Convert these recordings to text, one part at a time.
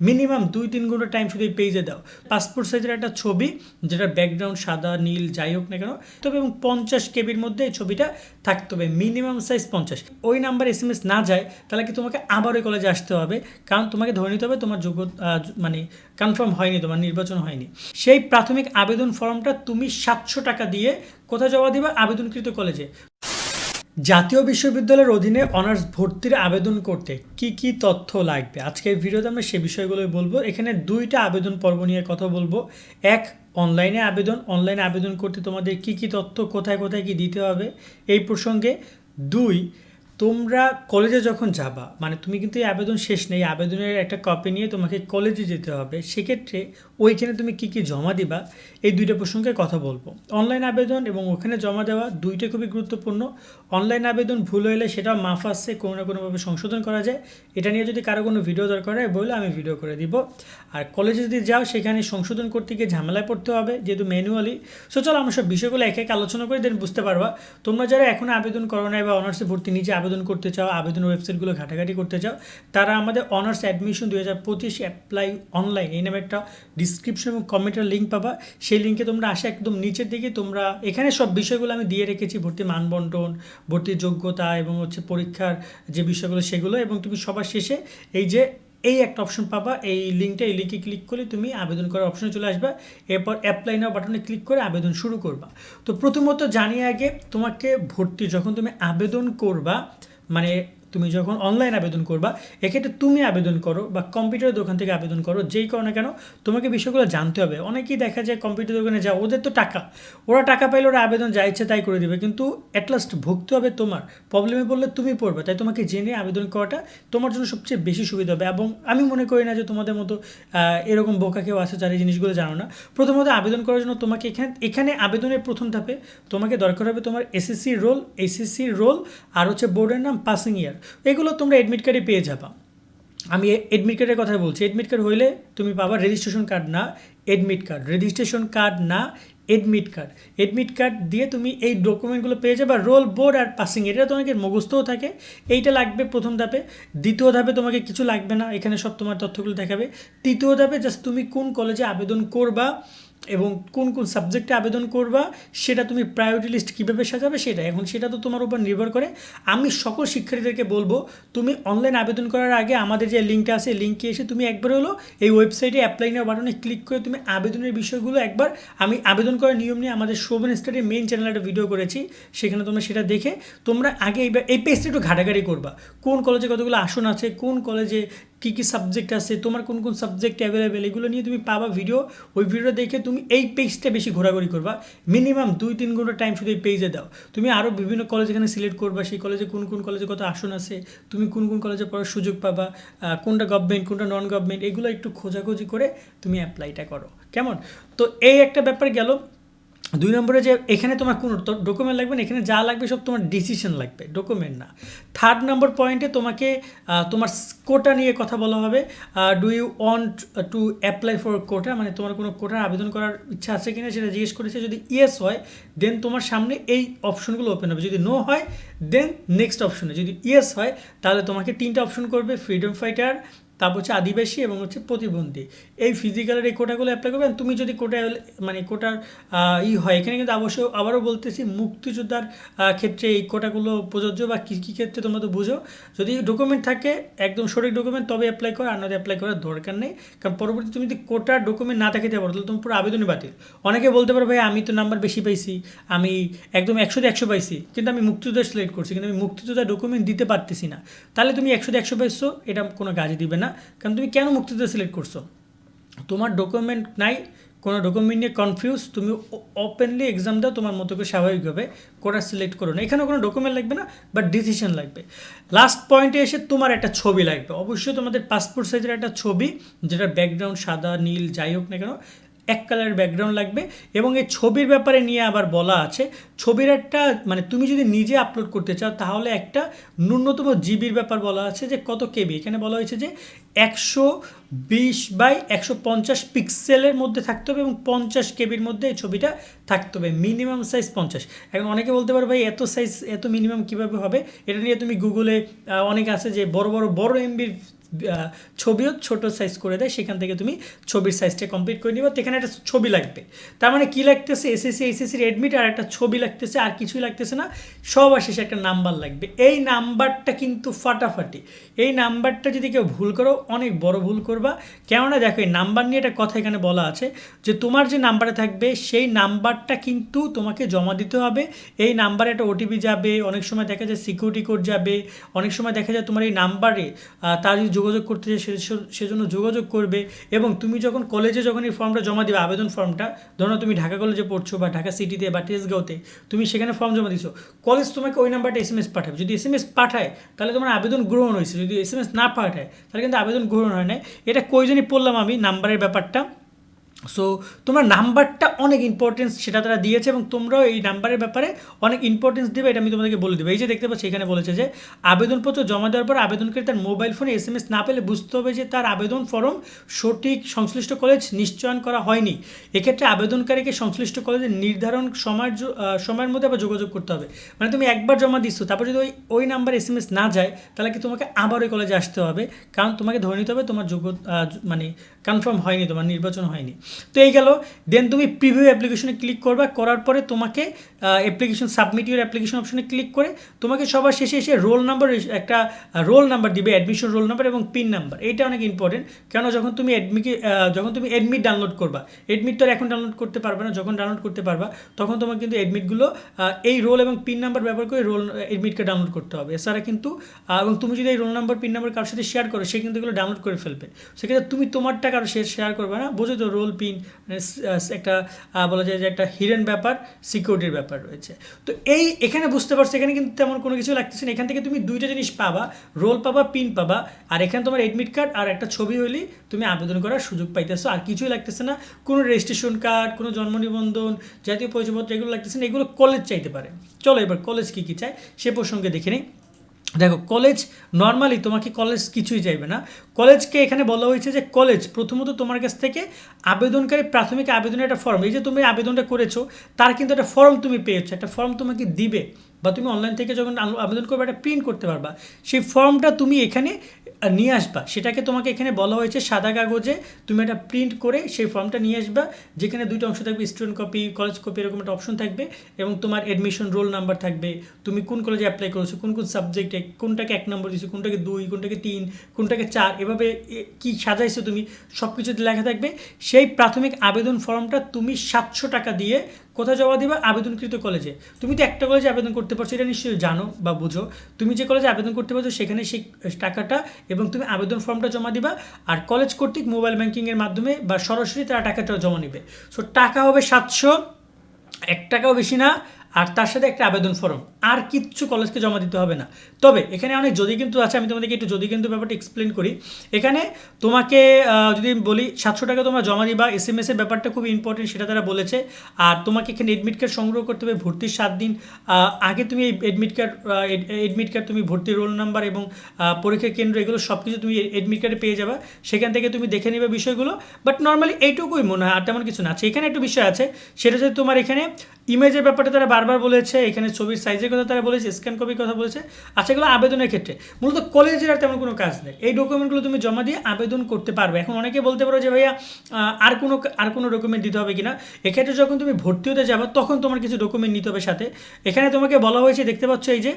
Minimum দুই তিন ঘণ্টা টাইম শুধু এই পেজে দাও। পাসপোর্ট সাইজের একটা ছবি যেটা ব্যাকগ্রাউন্ড সাদা, নীল, যাই হোক না কেন, তবে এবং পঞ্চাশ কেবির মধ্যে এই ছবিটা থাকতে হবে মিনিমাম সাইজ পঞ্চাশ। ওই নাম্বার এস এম এস না যায়, তাহলে কি তোমাকে আবার ওই কলেজে আসতে হবে? কারণ তোমাকে ধরে নিতে হবে তোমার যোগ্য মানে কনফার্ম হয়নি, তোমার নির্বাচন হয়নি। সেই প্রাথমিক আবেদন ফর্মটা তুমি সাতশো টাকা দিয়ে কোথায় জমা দিবা? আবেদনকৃত কলেজে জাতীয় বিশ্ববিদ্যালয়ের অধীনে অনার্স ভর্তির আবেদন করতে কি কি তথ্য লাগবে? আজকের ভিডিওতে আমরা সে বিষয়গুলোই বলব। এখানে দুইটা আবেদন পর্ব নিয়ে কথা বলব। এক, অনলাইনে আবেদন। অনলাইনে আবেদন করতে তোমাদের কি কি তথ্য কোথায় কোথায় কি দিতে হবে এই প্রসঙ্গে। দুই তোমরা কলেজে যখন যাবা মানে তুমি কিন্তু এই আবেদন শেষ নেই আবেদনের একটা কপি নিয়ে তোমাকে কলেজে যেতে হবে, সেক্ষেত্রে ওইখানে তুমি কি কি জমা দিবা, এই দুইটা প্রসঙ্গে কথা বলব। অনলাইন আবেদন এবং ওখানে জমা দেওয়া দুইটা খুবই গুরুত্বপূর্ণ। অনলাইন আবেদন ভুল হলে সেটা মাফ আসছে কোনো না কোনোভাবে সংশোধন করা যায়। এটা নিয়ে যদি কারও কোনো ভিডিও দরকার হয় বলে আমি ভিডিও করে দিব। আর কলেজে যদি যাও, সেখানে সংশোধন করতে গিয়ে ঝামেলায় পড়তে হবে, যেহেতু ম্যানুয়ালি সো চলো, আমরা সব বিষয়গুলো এক এক আলোচনা করে দেন বুঝতে পারবা। তোমরা যারা এখনও আবেদন করো নাই বা অনার্সে ভর্তি নিজে আবেদন করতে চাও আবেদনের ওয়েবসাইটগুলো ঘাটাঘাটি করতে চাও, তারা আমাদের অনার্স অ্যাডমিশন দু হাজার পঁচিশ অ্যাপ্লাই অনলাইন এই নামে একটা ডিসক্রিপশন এবং কমেন্টের লিঙ্ক পাবা। সেই লিঙ্কে তোমরা আসে একদম নিচের দিকে তোমরা, এখানে সব বিষয়গুলো আমি দিয়ে রেখেছি ভর্তি মানবন্টন ভর্তির যোগ্যতা এবং হচ্ছে পরীক্ষার যে বিষয়গুলো সেগুলো এবং তুমি সবার শেষে এই যে এই একটা অপশন পাবা, এই লিঙ্কটা এই লিঙ্কে ক্লিক করলে তুমি আবেদন করার অপশনে চলে আসবা। এরপর অ্যাপ্লাই নাও বাটনে ক্লিক করে আবেদন শুরু করবা। তো প্রথমত জানিয়ে আগে তোমাকে ভর্তি, যখন তুমি আবেদন করবা মানে তুমি যখন অনলাইন আবেদন করবা, এক্ষেত্রে তুমি আবেদন করো বা কম্পিউটার দোকান থেকে আবেদন করো, যেই করো না কেন, তোমাকে বিষয়গুলো জানতে হবে। অনেকেই দেখা যায় কম্পিউটার দোকানে যাও, ওদের তো টাকা। ওরা টাকা পাইলে ওরা আবেদন যা ইচ্ছে তাই করে দিবে, কিন্তু অ্যাটলাস্ট ভুগতে হবে তোমার। প্রবলেমে বললে তুমি পড়বে, তাই তোমাকে জেনে আবেদন করাটা তোমার জন্য সবচেয়ে বেশি সুবিধা হবে। এবং আমি মনে করি না যে তোমাদের মতো এরকম বোকা কেউ আছে যারা এই জিনিসগুলো জানো না। প্রথমত আবেদন করার জন্য তোমাকে এখানে এখানে আবেদনের প্রথম ধাপে তোমাকে দরকার হবে তোমার এসএসসি রোল এসএসসি রোল আর হচ্ছে বোর্ডের নাম পাসিং ইয়ার এগুলো তোমরা এডমিট কার্ডে পেয়ে যাবা। আমি এডমিট কার্ডের কথা বলছি। এডমিট কার্ড হইলে তুমি পাবা রেজিস্ট্রেশন কার্ড না এডমিট কার্ড রেজিস্ট্রেশন কার্ড না এডমিট কার্ড এডমিট কার্ড দিয়ে তুমি এই ডকুমেন্টগুলো পেয়ে যাবে রোল বোর্ড আর পাসিং এটা তোমাকে মুখস্থও থাকে। এইটা লাগবে প্রথম ধাপে। দ্বিতীয় ধাপে তোমাকে কিছু লাগবে না। এখানে সব তোমার তথ্যগুলো দেখাবে। তৃতীয় ধাপে জাস্ট তুমি কোন কলেজে আবেদন করবা এবং কোন কোন সাবজেক্টে আবেদন করবা, সেটা তুমি প্রায়োরিটি লিস্ট কীভাবে সাজাবে সেটা, এখন সেটা তো তোমার উপর নির্ভর করে। আমি সকল শিক্ষার্থীদেরকে বলব, তুমি অনলাইন আবেদন করার আগে আমাদের যে লিঙ্কটা আছে লিঙ্কে এসে তুমি একবার হলো এই ওয়েবসাইটে অ্যাপ্লাই নেওয়ার বাটনে ক্লিক করে তুমি আবেদনের বিষয়গুলো একবার, আমি আবেদন করার নিয়ম নিয়ে আমাদের শোভন স্টাডির মেইন চ্যানেলে একটা ভিডিও করেছি, সেখানে তোমরা সেটা দেখে, তোমরা আগে এইবার, এই পেজটা একটু ঘাটাঘাটি করবা। কোন কলেজে কতগুলো আসন আছে, কোন কলেজে কী কী সাবজেক্ট আছে, তোমার কোন কোন সাবজেক্ট অ্যাভেলেবেল এগুলো নিয়ে তুমি পাবা ভিডিও ওই ভিডিও দেখে তুমি এই পেজটা বেশি ঘোরাঘুরি করবা। মিনিমাম দুই, তিন ঘণ্টা টাইম শুধু এই পেজে দাও। তুমি আরও বিভিন্ন কলেজ এখানে সিলেক্ট করবা, সেই কলেজে কোন কোন কলেজে কত আসন আছে, তুমি কোন কোন কলেজে পড়ার সুযোগ পাবা কোনটা গভর্নমেন্ট কোনটা নন গভর্নমেন্ট এগুলো একটু খোঁজাখুঁজি করে তুমি অ্যাপ্লাইটা করো। কেমন? তো এই একটা ব্যাপার গেল দুই নম্বরে যে এখানে তোমার কোনো ডকুমেন্ট লাগবে না, এখানে যা লাগবে সব তোমার ডিসিশন লাগবে ডকুমেন্ট না। থার্ড নম্বর পয়েন্টে তোমাকে তোমার কোটা নিয়ে কথা বলা হবে। Do you want to apply for quota মানে তোমার কোনো কোটার আবেদন করার ইচ্ছা আছে কিনা সেটা জিজ্ঞেস করেছে। যদি ইয়েস হয় দেন তোমার সামনে এই অপশনগুলো ওপেন হবে। যদি নো হয় দেন নেক্সট অপশনে যদি ইয়েস হয়, তাহলে তোমাকে তিনটা অপশন করবে ফ্রিডম ফাইটার তারপর হচ্ছে আদিবাসী এবং হচ্ছে প্রতিবন্ধী। এই ফিজিক্যালের এই কোটাগুলো অ্যাপ্লাই করবেন। তুমি যদি কোটা মানে কোটার ই হয়, এখানে কিন্তু অবশ্য আবারও বলতেছি, মুক্তিযোদ্ধার ক্ষেত্রে এই কোটাগুলো প্রযোজ্য বা কী কী ক্ষেত্রে তোমরা তো বুঝো। যদি ডকুমেন্ট থাকে, একদম সঠিক ডকুমেন্ট তবে অ্যাপ্লাই করো, আর নয় অ্যাপ্লাই করার দরকার নেই। কারণ পরবর্তী তুমি যদি কোটার ডকুমেন্ট না দেখাতে পারো তাহলে তোমার পুরো আবেদনই বাতিল। অনেকে বলতে পারো, ভাই, আমি তো নাম্বার বেশি পাইছি, আমি একদম একশোতে একশো পাইছি, কিন্তু আমি মুক্তিযোদ্ধা সিলেক্ট করছি, কিন্তু আমি মুক্তিযোদ্ধা ডকুমেন্ট দিতে পারতেছি না। তাহলে তুমি একশোতে একশো পাইছো, এটা কোনো কাজে দিবে না। কারণ তুমি কেন মুক্তিযোদ্ধা সিলেক্ট করছ? তোমার ডকুমেন্ট নাই, কোনো ডকুমেন্ট নিয়ে কনফিউজ তুমি ওপেনলি এক্সাম দাও, তোমার মতো করে স্বাভাবিকভাবে কোটা সিলেক্ট করো না। এখানে কোনো ডকুমেন্ট লাগবে না বাট ডিসিশন লাগবে। লাস্ট পয়েন্টে এসে তোমার একটা ছবি লাগবে। অবশ্যই তোমাদের পাসপোর্ট সাইজের একটা ছবি যেটা ব্যাকগ্রাউন্ড সাদা, নীল, যাই হোক না কেন এক কালারের ব্যাকগ্রাউন্ড লাগবে এবং এই ছবির ব্যাপারে নিয়ে আবার বলা আছে, ছবির একটা মানে তুমি যদি নিজে আপলোড করতে চাও তাহলে একটা ন্যূনতম জিবির ব্যাপার বলা আছে যে কত কেবি এখানে বলা হয়েছে যে একশো বিশ বাই একশো পঞ্চাশ পিক্সেলের মধ্যে থাকতে হবে এবং পঞ্চাশ কেবির মধ্যে এই ছবিটা থাকতে হবে মিনিমাম সাইজ পঞ্চাশ। এখন অনেকে বলতে পারো, ভাই, এত সাইজ এত মিনিমাম কীভাবে হবে? এটা নিয়ে তুমি গুগলে অনেক আছে যে বড় বড় বড় এমবির ছবিও ছোট সাইজ করে দেয়, সেখান থেকে তুমি ছবির সাইজটা কমপ্লিট করে নিবা। এখানে একটা ছবি লাগবে। তার মানে কি লাগতেছে? এসএসসি এসএসসির অ্যাডমিট আর একটা ছবি লাগতেছে, আর কিছুই লাগতেছে না। সবার শেষে একটা নাম্বার লাগবে। এই নাম্বারটা কিন্তু ফাটাফাটি। এই নাম্বারটা যদি কেউ ভুল করো, অনেক বড় ভুল করবা। কেননা দেখো, এই নাম্বার নিয়ে একটা কথা এখানে বলা আছে যে, তোমার যে নাম্বারে থাকবে, সেই নাম্বারটা কিন্তু তোমাকে জমা দিতে হবে। এই নাম্বারে একটা ওটিপি যাবে, অনেক সময় দেখা যায় সিকিউরিটি কোড যাবে, অনেক সময় দেখা যায় তোমার এই নাম্বারে তার যোগাযোগ করতে সে- সেজন্য যোগাযোগ করবে এবং তুমি যখন কলেজে যখন এই ফর্মটা জমা দিবে, আবেদন ফর্মটা ধরো তুমি ঢাকা কলেজে পড়ছো বা ঢাকা সিটিতে বা টেসগাঁওতে তুমি সেখানে ফর্ম জমা দিছো কলেজ তোমাকে ওই নাম্বারটা এস এম এস পাঠাবে। যদি এস এম এস পাঠায়, তাহলে তোমার আবেদন গ্রহণ হয়েছে। যদি এস এম এস না পাঠায়, তাহলে কিন্তু আবেদন গ্রহণ হয় না এটা কয়জনই পড়লাম আমি নাম্বারের ব্যাপারটা। সো তোমার নাম্বারটা অনেক ইম্পর্টেন্স সেটা তারা দিয়েছে এবং তোমরাও এই নাম্বারের ব্যাপারে অনেক ইম্পর্টেন্স দেবে, এটা আমি তোমাদেরকে বলে দেবো। এই যে দেখতে পাচ্ছি, এখানে বলেছে যে, আবেদনপত্র জমা দেওয়ার পর আবেদনকারী তার মোবাইল ফোনে এস এম এস না পেলে বুঝতে হবে যে তার আবেদন ফর্ম সঠিক সংশ্লিষ্ট কলেজ নিশ্চয়ন করা হয়নি। এক্ষেত্রে আবেদনকারীকে সংশ্লিষ্ট কলেজের নির্ধারণ সময়ের সময়ের মধ্যে আবার যোগাযোগ করতে হবে। মানে তুমি একবার জমা দিচ্ছ তারপর যদি ওই ওই নাম্বার এস এম এস না যায়, তাহলে কি তোমাকে আবার ওই কলেজে আসতে হবে? কারণ তোমাকে ধরে নিতে হবে তোমার যোগ্য মানে কনফার্ম হয়নি, তোমার নির্বাচন হয়নি। তো এই গেল। দেন তুমি প্রিভিউ অ্যাপ্লিকেশনে ক্লিক করবা করার পরে তোমাকে অ্যাপ্লিকেশন সাবমিট ইউর অ্যাপ্লিকেশন অপশনে ক্লিক করে তোমাকে সবার শেষে এসে রোল নাম্বার একটা রোল নাম্বার দিবে অ্যাডমিশন রোল নাম্বার এবং পিন নাম্বার এইটা অনেক ইম্পর্টেন্ট কেন যখন তুমি অ্যাডমিকে যখন তুমি অ্যাডমিট ডাউনলোড করবা অ্যাডমিট তো আর এখন ডাউনলোড করতে পারবে না, যখন ডাউনলোড করতে পারবা, তখন তোমার কিন্তু অ্যাডমিটগুলো এই রোল এবং পিন নাম্বার ব্যবহার করে রোল অ্যাডমিটকে ডাউনলোড করতে হবে। এছাড়া কিন্তু এবং তুমি যদি এই রোল নাম্বার পিন নাম্বার কারোর সাথে শেয়ার করো, সে কিন্তু এগুলো ডাউনলোড করে ফেলবে। সেক্ষেত্রে তুমি তোমারটা কারও শেয়ার করবে না। বোঝো তো রোল পিন মানে একটা বলা যায় যে একটা হিডেন ব্যাপার সিকিউরিটির ব্যাপার। রয়েছে। তো এই এখানে বুঝতে পারছ, এখানে কিন্তু তেমন কোনো কিছু লাগতেছে না। এখান থেকে তুমি দুইটা জিনিস পাবা, রোল পাবা, পিন পাবা, আর এখানে তোমার এডমিট কার্ড আর একটা ছবি হইলেই তুমি আবেদন করার সুযোগ পাইতেছো। আর কিছুই লাগতেছে না, কোনো রেজিস্ট্রেশন কার্ড কোনো জন্ম নিবন্ধন, জাতীয় পরিচয়পত্র, এগুলো লাগতেছে না। এগুলো কলেজ চাইতে পারে। চলো এবার কলেজ কী কী চায়, সে প্রসঙ্গে দেখে নিই। দেখো কলেজ নর্মালি তোমাকে কলেজ কিছুই চাইবে না। কলেজকে এখানে বলা হয়েছে যে কলেজ প্রথমত তোমার কাছ থেকে আবেদনকারী প্রাথমিক আবেদনের একটা ফর্ম এই যে তুমি আবেদনটা করেছ, তার কিন্তু একটা ফর্ম তুমি পেয়েছ। একটা ফর্ম তোমাকে দিবে বা তুমি অনলাইন থেকে যখন আবেদন করবে, একটা প্রিন্ট করতে পারবা। সেই ফর্মটা তুমি এখানে নিয়ে আসবা। সেটাকে তোমাকে এখানে বলা হয়েছে সাদা কাগজে। তুমি একটা প্রিন্ট করে সেই ফর্মটা নিয়ে আসবা, যেখানে দুইটা অংশ থাকবে স্টুডেন্ট কপি কলেজ কপি এরকম একটা অপশন থাকবে এবং তোমার অ্যাডমিশন রোল নাম্বার থাকবে। তুমি কোন কলেজে অ্যাপ্লাই করেছ, কোন কোন সাবজেক্টে কোনটাকে এক নম্বর দিয়েছ কোনটাকে দুই, কোনটাকে তিন, কোনটাকে চার, এভাবে কি সাজাইছো তুমি সব কিছুতে লেখা থাকবে। সেই প্রাথমিক আবেদন ফর্মটা তুমি সাতশো টাকা দিয়ে কোথায় জমা দিবা? আবেদনকৃত কলেজে তুমি তো একটা কলেজে আবেদন করতে পারছ, এটা নিশ্চয়ই জানো বা বুঝো। তুমি যে কলেজে আবেদন করতে পারছ, সেখানে সেই টাকাটা এবং তুমি আবেদন ফর্মটা জমা দিবা আর কলেজ কর্তৃক মোবাইল ব্যাঙ্কিংয়ের মাধ্যমে বা সরাসরি তারা টাকাটা জমা নেবে। সো টাকা হবে সাতশো, এক টাকাও বেশি না আর তার সাথে একটা আবেদন ফর্ম আর কিচ্ছু কলেজকে জমা দিতে হবে না। তবে এখানে অনেক যদি কিন্তু আছে, আমি তোমাদেরকে একটু যদি কিন্তু ব্যাপারটা এক্সপ্লেন করি। এখানে তোমাকে যদি বলি সাতশো টাকা তোমরা জমা দিবা এস এম এস এর ব্যাপারটা খুব ইম্পর্টেন্ট সেটা তারা বলেছে। আর তোমাকে এখানে এডমিট কার্ড সংগ্রহ করতে হবে ভর্তির সাত দিন। আগে তুমি এই এডমিট কার্ড এডমিট কার্ড তুমি ভর্তির রোল নাম্বার এবং পরীক্ষা কেন্দ্র এগুলো সব কিছু তুমি এডমিট কার্ডে পেয়ে যাবে। সেখান থেকে তুমি দেখে নেবে বিষয়গুলো। বাট নর্মালি এইটুকুই মনে হয়, আর তেমন কিছু না। আচ্ছা এখানে একটা বিষয় আছে, সেটা যদি তোমার এখানে ইমেজের ব্যাপারটা তারা বারবার বলেছে, এখানে ছবির সাইজের কথা তারা বলেছে স্ক্যান কপির কথা বলেছে আচ্ছা এগুলো আবেদনের ক্ষেত্রে। মূলত কলেজের আর তেমন কোনো কাজ নেই। এই ডকুমেন্টগুলো তুমি জমা দিয়ে আবেদন করতে পারবে। এখন অনেকে বলতে পারো যে, ভাইয়া আর কোনো আর কোনো ডকুমেন্ট দিতে হবে কিনা? এক্ষেত্রে যখন তুমি ভর্তি হতে যাবে, তখন তোমার কিছু ডকুমেন্ট নিতে হবে সাথে। এখানে তোমাকে বলা হয়েছে, দেখতে পাচ্ছ এই যে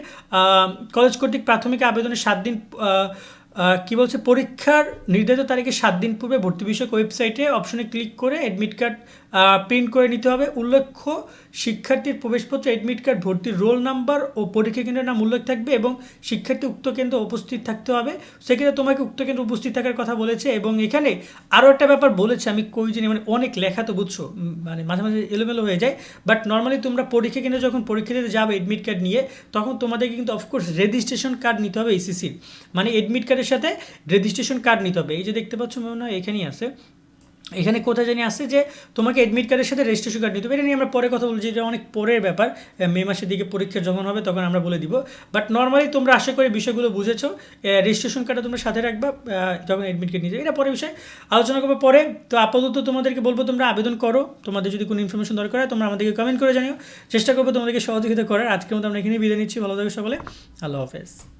কলেজ কর্তৃক প্রাথমিক আবেদনের সাত দিন কি বলছে? পরীক্ষার নির্ধারিত তারিখে সাত দিন পূর্বে ভর্তি বিষয়ক ওয়েবসাইটে অপশনে ক্লিক করে অ্যাডমিট কার্ড প্রিন্ট করে নিতে হবে। উল্লেখ্য, শিক্ষার্থীর প্রবেশপত্র অ্যাডমিট কার্ড ভর্তির রোল নাম্বার ও পরীক্ষা কেন্দ্রের নাম উল্লেখ থাকবে এবং শিক্ষার্থী উক্ত কেন্দ্রে উপস্থিত থাকতে হবে। সেক্ষেত্রে তোমাকে উক্ত কেন্দ্রে উপস্থিত থাকার কথা বলেছে এবং এখানে আরও একটা ব্যাপার বলেছে, আমি কই জানি মানে অনেক লেখা তো বুঝছ মানে মাঝে মাঝে এলোমেলো হয়ে যায়। বাট নর্মালি তোমরা পরীক্ষা কেন্দ্রে যখন পরীক্ষা দিতে যাবে এডমিট কার্ড নিয়ে, তখন তোমাদেরকে কিন্তু অফকোর্স রেজিস্ট্রেশন কার্ড নিতে হবে এসিসির মানে এডমিট কার্ডের সাথে রেজিস্ট্রেশন কার্ড নিতে হবে। এই যে দেখতে পাচ্ছ মনে হয় এখানেই আছে। এখানে কোথায় জানি আছে যে তোমাকে অ্যাডমিট কার্ডের সাথে রেজিস্ট্রেশন কার্ড নিতে হবে। এটা নিয়ে আমরা পরে কথা বলছি, এটা অনেক পরের ব্যাপার। মে মাসের দিকে পরীক্ষা যখন হবে তখন আমরা বলে দিব। বাট নর্মালি তোমরা আশা করি বিষয়গুলো বুঝেছ। রেজিস্ট্রেশন কার্ডটা তোমরা সাথে রাখবা যখন অ্যাডমিট কার্ড নিয়ে যাবে এটা পরে বিষয়। আলোচনা করব পরে। তো আপাতত তোমাদেরকে বলব, তোমরা আবেদন করো। তোমাদের যদি কোনো ইনফরমেশন দরকার হয়, তোমরা আমাদেরকে কমেন্ট করে জানিও। চেষ্টা করব তোমাদেরকে সহযোগিতা করার। আজকের মতো আমরা এখানেই বিদায় নিচ্ছি। ভালো থাকো সকলে। আল্লাহ হাফেজ।